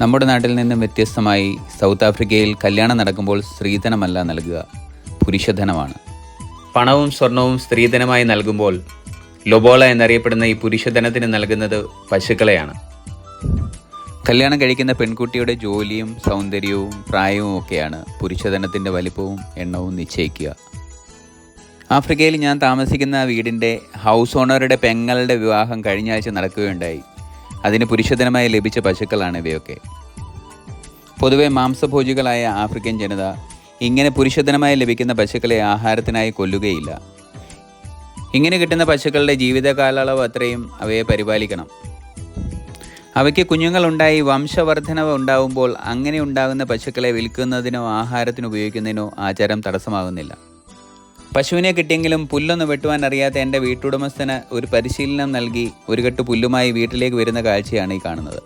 നമ്മുടെ നാട്ടിൽ നിന്നും വ്യത്യസ്തമായി സൗത്ത് ആഫ്രിക്കയിൽ കല്യാണം നടക്കുമ്പോൾ സ്ത്രീധനമല്ല നൽകുക പുരുഷധനമാണ്. പണവും സ്വർണവും സ്ത്രീധനമായി നൽകുമ്പോൾ ലൊബോള എന്നറിയപ്പെടുന്ന ഈ പുരുഷധനത്തിന് നൽകുന്നത് പശുക്കളെയാണ്. കല്യാണം കഴിക്കുന്ന പെൺകുട്ടിയുടെ ജോലിയും സൗന്ദര്യവും പ്രായവും ഒക്കെയാണ് പുരുഷധനത്തിന്റെ വലിപ്പവും എണ്ണവും നിശ്ചയിക്കുക. ആഫ്രിക്കയിൽ ഞാൻ താമസിക്കുന്ന വീടിന്റെ ഹൗസ് ഓണറുടെ പെങ്ങളുടെ വിവാഹം കഴിഞ്ഞ ആഴ്ച നടക്കുകയുണ്ടായി. അതിന് പുരുഷധനമായി ലഭിച്ച പശുക്കളാണ് ഇവയൊക്കെ. പൊതുവെ മാംസഭോജികളായ ആഫ്രിക്കൻ ജനത ഇങ്ങനെ പുരുഷധനമായി ലഭിക്കുന്ന പശുക്കളെ ആഹാരത്തിനായി കൊല്ലുകയില്ല. ഇങ്ങനെ കിട്ടുന്ന പശുക്കളുടെ ജീവിത കാലയളവ് അത്രയും അവയെ പരിപാലിക്കണം. അവയ്ക്ക് കുഞ്ഞുങ്ങളുണ്ടായി വംശവർദ്ധനവ് ഉണ്ടാവുമ്പോൾ അങ്ങനെ ഉണ്ടാകുന്ന പശുക്കളെ വിൽക്കുന്നതിനോ ആഹാരത്തിന് ഉപയോഗിക്കുന്നതിനോ ആചാരം തടസ്സമാകുന്നില്ല. പശുവിനെ കിട്ടിയെങ്കിലും പുല്ലൊന്ന് വെട്ടുവാൻ അറിയാത്ത എന്റെ വീട്ടുടമസ്ഥന് ഒരു പരിശീലനം നൽകി ഒരു കെട്ട് പുല്ലുമായി വീട്ടിലേക്ക് വരുന്ന കാഴ്ചയാണ് ഈ കാണുന്നത്.